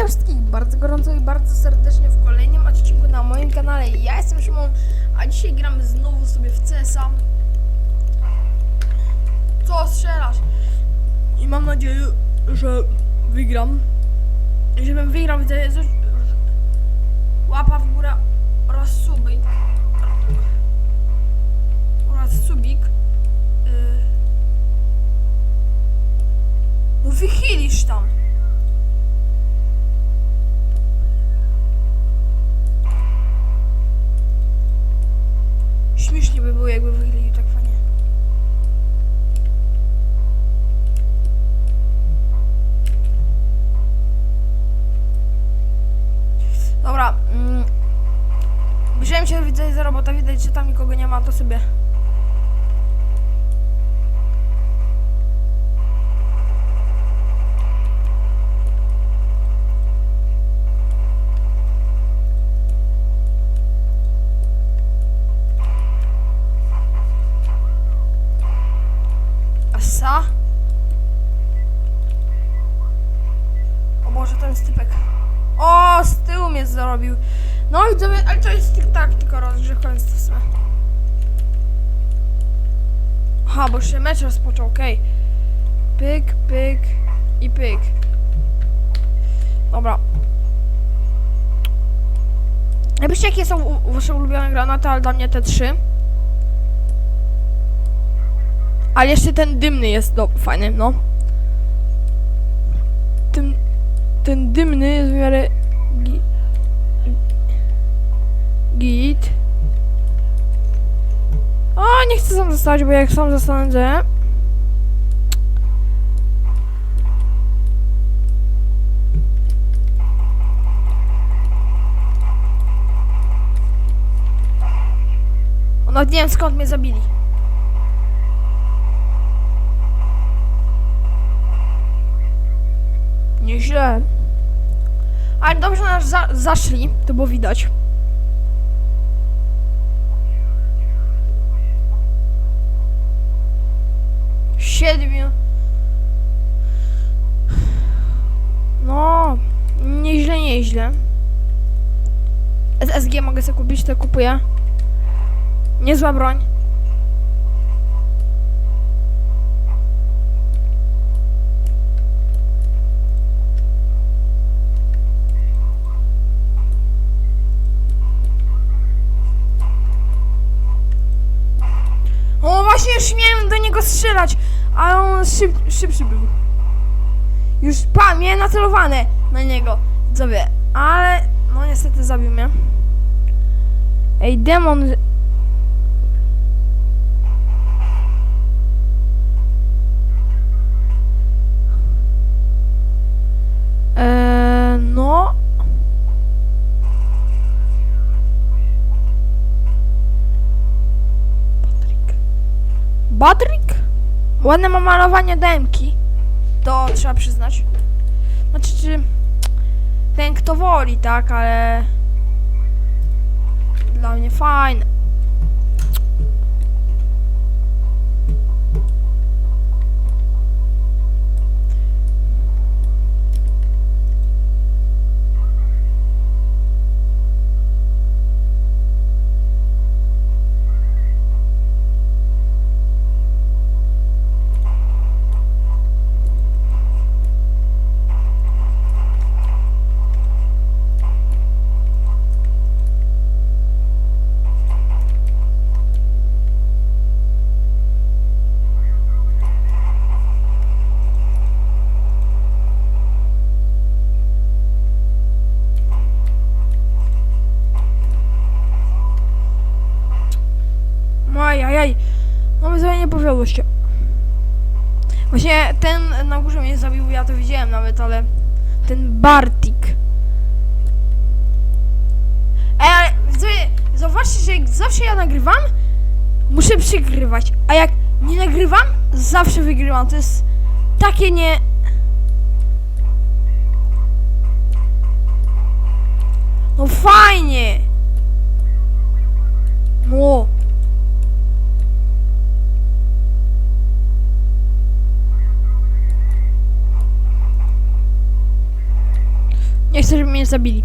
Witam wszystkich bardzo gorąco i bardzo serdecznie w kolejnym odcinku na moim kanale. Ja jestem Szymon, a dzisiaj gramy znowu sobie w CS-a. Co strzelasz? I mam nadzieję, że wygram. Żebym wygrał, widzę, że łapa w górę oraz suby. Oraz subik. Yy. No wychylisz tam. Śmiesznie by było, jakby wychylił tak fajnie. Dobra. Mm, Wziąłem się widzę za robota, widać, że tam nikogo nie ma, to sobie. Rozpoczął, okej. Pyk, pyk i pyk. Dobra. Napiszcie, jakie są wasze ulubione granaty, ale dla mnie te trzy. Ale jeszcze ten dymny jest do, fajny, no. Ten, ten dymny jest w miarę gi, git. O, nie chcę sam zostać, bo jak sam zostanę... No nie wiem skąd mnie zabili. Nieźle. Ale dobrze nas za zaszli, to było widać. Siedmiu. No, nieźle, nieźle. SSG mogę sobie kupić, to kupuję. Niezła broń. O, właśnie już miałem do niego strzelać, ale on szyb, szybszy był. Już pa, miałem nacelowane na niego, sobie, ale no niestety zabił mnie. Ej, demon... Badrik? Ładne ma malowanie demki. To trzeba przyznać. Znaczy, czy... Ten kto woli, tak, ale... Dla mnie fajne. Mi sobie nie powiodło się. Właśnie ten na górze mnie zabił, ja to widziałem nawet, ale ten Bartik. Ej, zauważcie, że zawsze ja nagrywam, muszę przegrywać, a jak nie nagrywam, zawsze wygrywam. To jest takie nie... No fajnie! No. Nie chcę, żeby mnie zabili.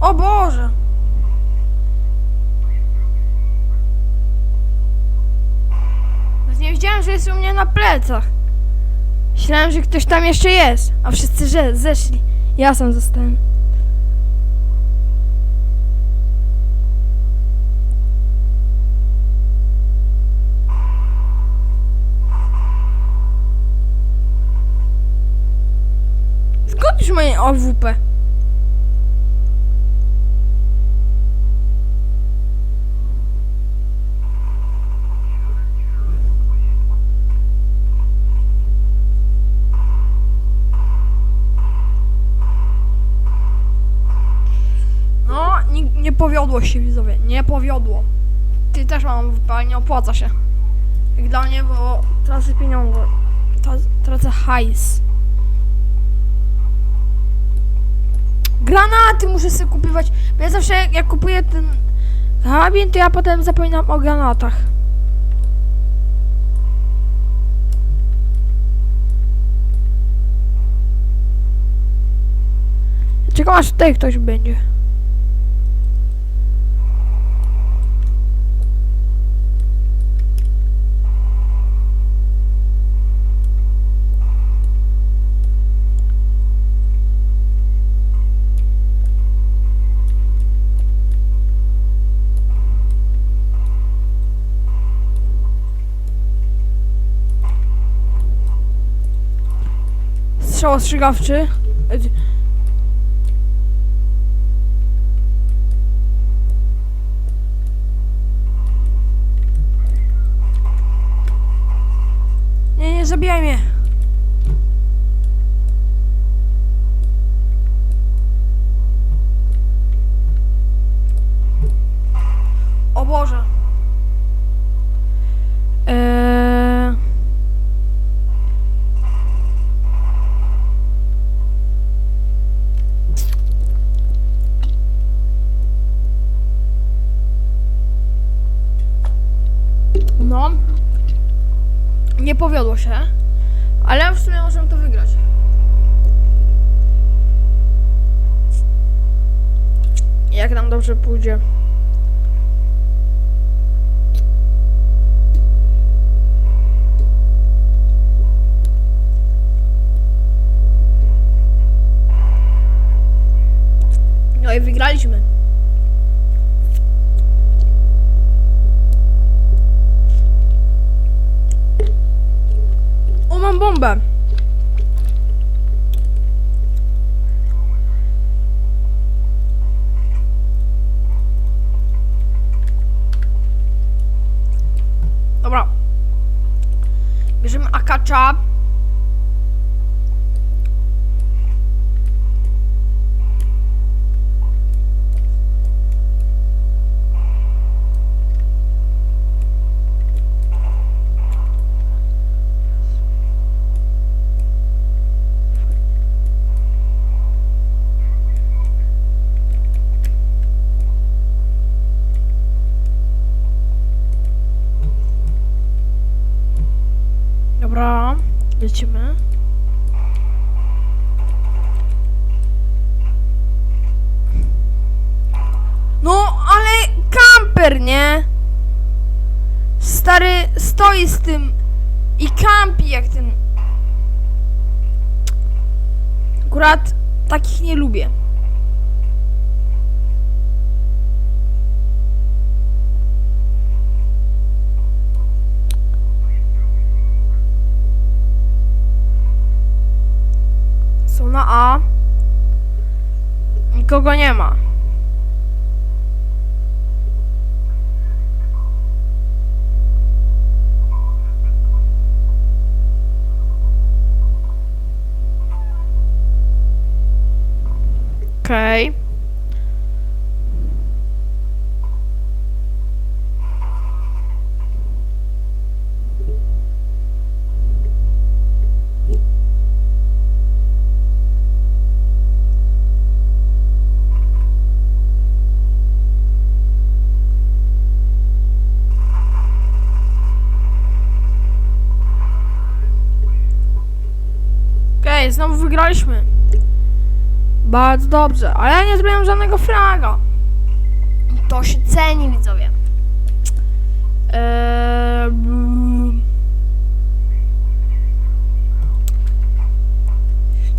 O Boże! Nie wiedziałem, że jest u mnie na plecach. Myślałem, że ktoś tam jeszcze jest, a wszyscy że zeszli. Ja sam zostałem. Skąd już moje OWP? Powiodło się widzowie, nie powiodło. Ty też mam WP, ale nie opłaca się. Jak dla mnie, bo tracę pieniądze. Tra- Tracę hajs. Granaty muszę sobie kupywać. Bo ja zawsze jak, kupuję ten karabin, to ja potem zapominam o granatach. Czekam aż tutaj ktoś będzie. Strzał ostrzegawczy. Nie, nie zabijaj mnie. Dobrze pójdzie. No i wygraliśmy. O, mam bombę. Bierzemy akacza. Lecimy. No, ale kamper, nie? Stary stoi z tym i kampi jak ten. Akurat takich nie lubię. Na A. Nikogo nie ma. Okej. Okej, wygraliśmy. Bardzo dobrze, ale ja nie zrobiłem żadnego fraga. To się ceni, widzowie. Eee,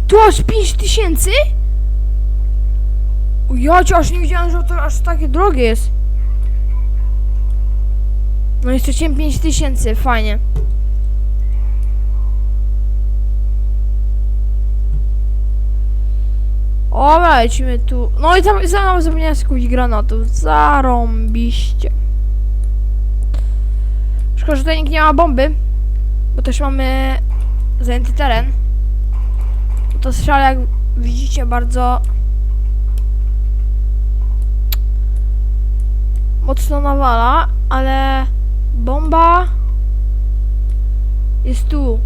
tu aż 5 tysięcy? Ja aż nie widziałem, że to aż takie drogie jest. No i straciłem 5 tysięcy, fajnie. Dobra, lecimy tu. No i tam za mną zapomniałem skupić granatów. Zarąbiście. Szkoda, że tutaj nikt nie ma bomby. Bo też mamy zajęty teren. To strzał, jak widzicie, bardzo mocno nawala, ale bomba jest tu.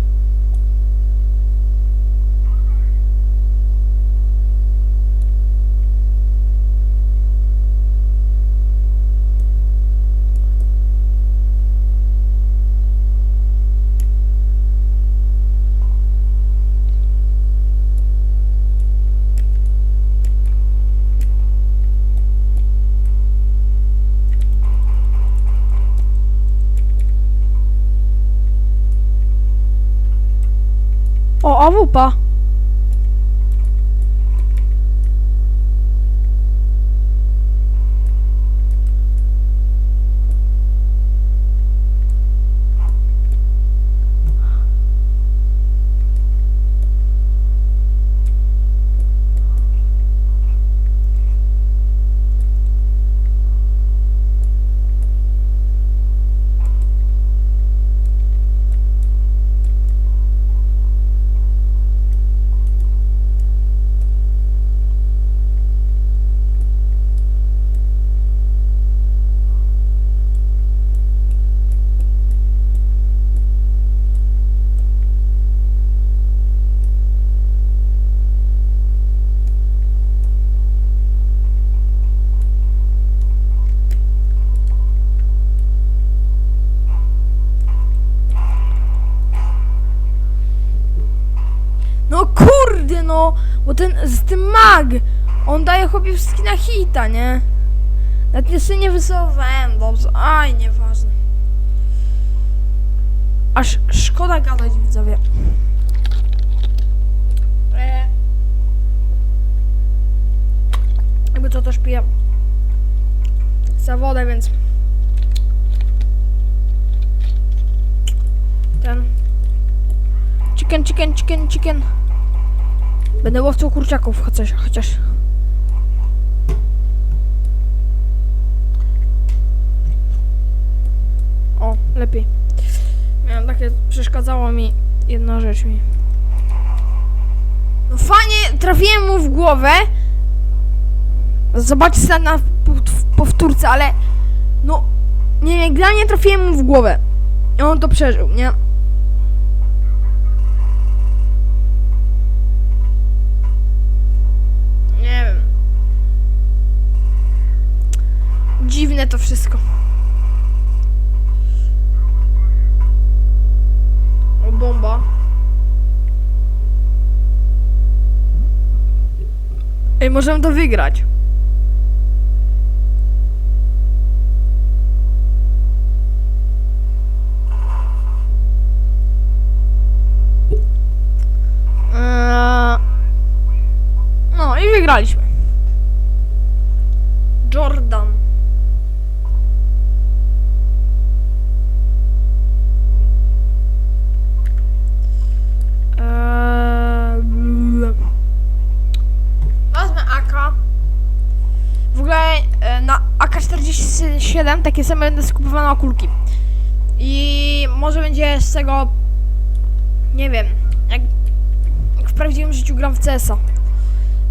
O, bo ten, z tym mag, on daje chłopie wszystkie na hita, nie? Nawet sobie nie wysłowałem dobrze, aj, nieważne. Aż szkoda gadać, widzowie. E, jakby to też piję za wodę, więc ten chicken, chicken, chicken, chicken. Będę łowcą kurczaków, chociaż, chociaż. O, lepiej. Miałem takie, przeszkadzało mi jedna rzecz mi. No fajnie, trafiłem mu w głowę. Zobaczcie na pow- powtórce, ale no, nie wiem, dla mnie trafiłem mu w głowę. I on to przeżył? Nie możemy to wygrać. AK-47 takie same będę skupowane kulki. I może będzie z tego, nie wiem, jak, jak w prawdziwym życiu gram w CS-a.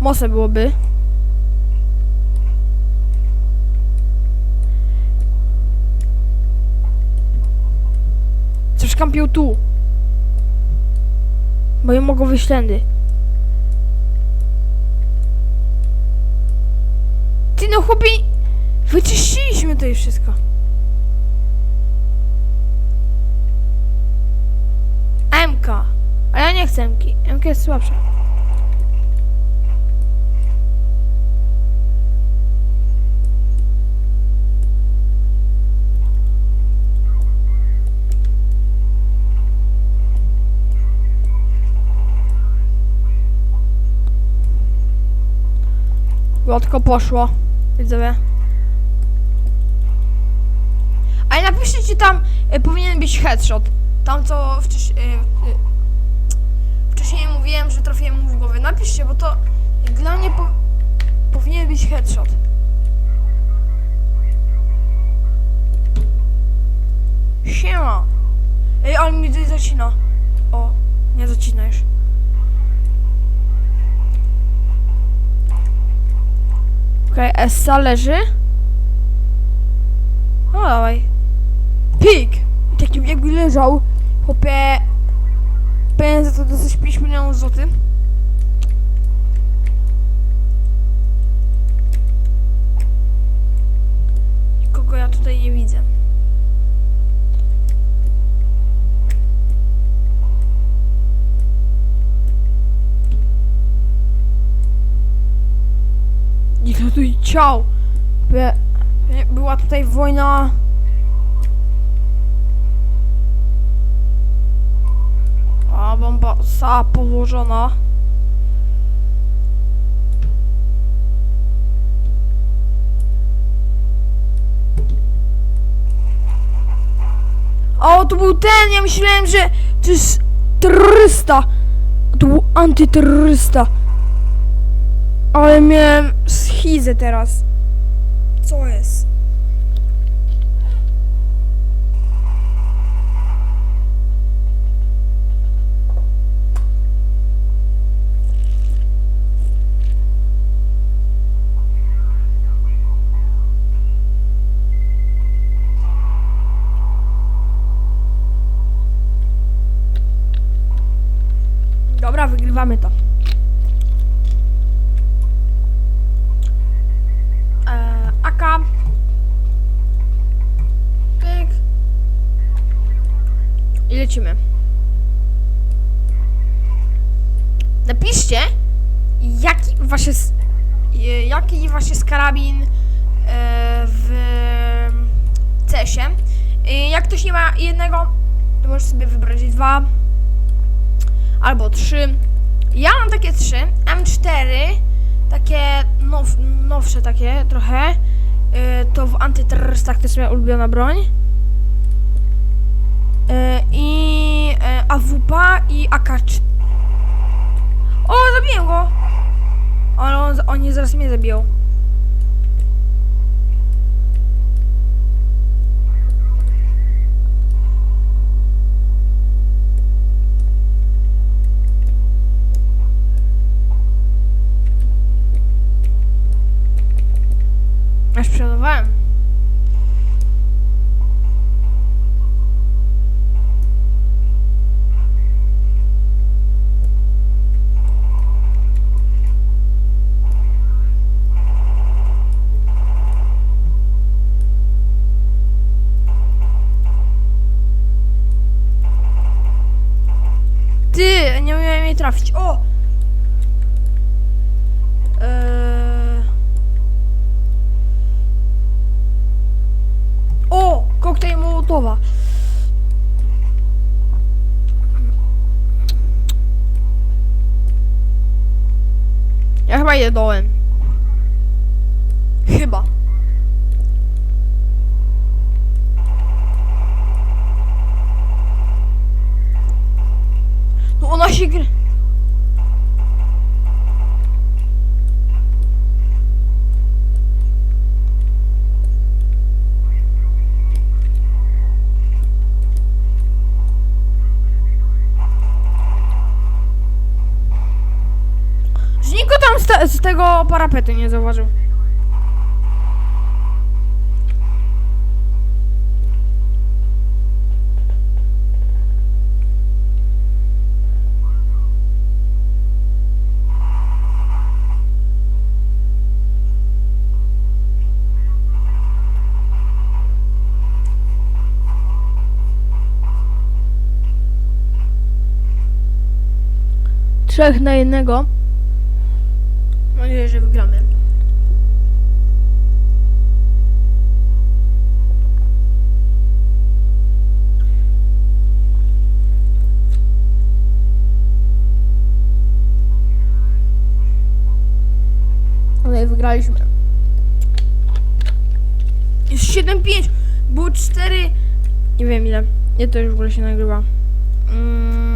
Mocne byłoby. Coś kampił tu. Bo nie mogą wyjść tędy. Ty no chłopie, wyczyściliśmy to już wszystko. MK. A ja nie chcę SMki. MK jest słabsza. Gładko poszło. Widzowie. Ale napiszcie, tam e, powinien być headshot. Tam co wcześ, e, wcześniej mówiłem, że trafiłem mu w głowę. Napiszcie, bo to dla mnie po, powinien być headshot. Siema. Ej, ale mi tutaj zacina. O, nie zacina już. Okej, okay, Essa leży. No dawaj. Pik! I takim jakby leżał. Chłopie. Pewnie za to dostać 5 milionów złotych. Kogo ja tutaj nie widzę. Ile tu ciał? By, była tutaj wojna. A bomba została położona. O, to był ten, ja myślałem, że to jest terrorysta. To był antyterrorysta. Ale miałem schizę teraz. Co jest? Lecimy. Napiszcie, jaki wasz e, jaki wasz jest karabin e, w CS-ie. E, Jak ktoś nie ma jednego, to możesz sobie wybrać dwa albo trzy. Ja mam takie trzy, M4, takie now, nowsze takie trochę. Yy, to w antyterrorystach to jest moja ulubiona broń. Yy, I yy, AWP i AK. O, zabiję go! Ale on, oni zaraz mnie zabiją. Je dołem. te, z tego parapetu nie zauważył. trzech na jednego że wygramy. Ale wygraliśmy. Jest 7-5. Było 4. Nie wiem ile. Nie to już w ogóle się nagrywa. Mm.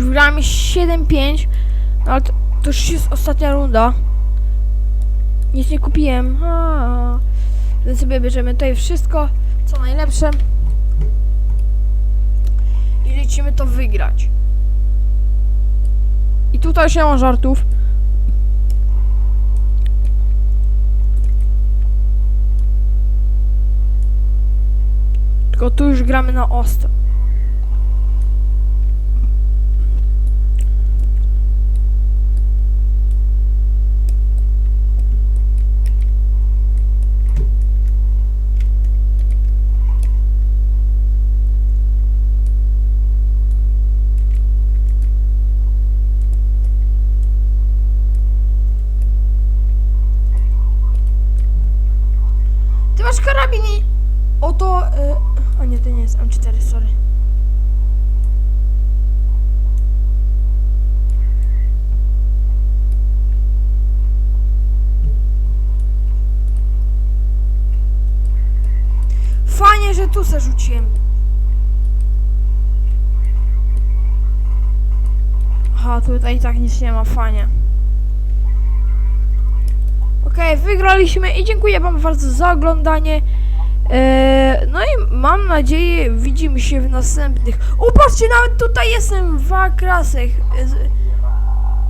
Wygrałem 7-5. No ale to, to już jest ostatnia runda. Nic nie kupiłem. A. Więc sobie bierzemy tutaj wszystko, co najlepsze. I lecimy to wygrać. I tutaj już nie ma żartów. Tylko tu już gramy na ostro. Masz karabin i... Oto... Y... O nie, to nie jest M4, sorry. Fajnie, że tu se rzuciłem. Aha, tutaj tak nic nie ma, fajnie. Okej, wygraliśmy i dziękuję wam bardzo za oglądanie. Eee, no i mam nadzieję, widzimy się w następnych. O, patrzcie, nawet tutaj jestem w Akrasach. E, z-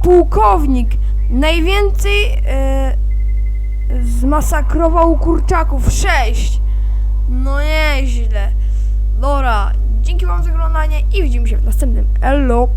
Pułkownik. Najwięcej e, zmasakrował kurczaków. Sześć. No nieźle. Dobra, dzięki wam za oglądanie i widzimy się w następnym. Hello.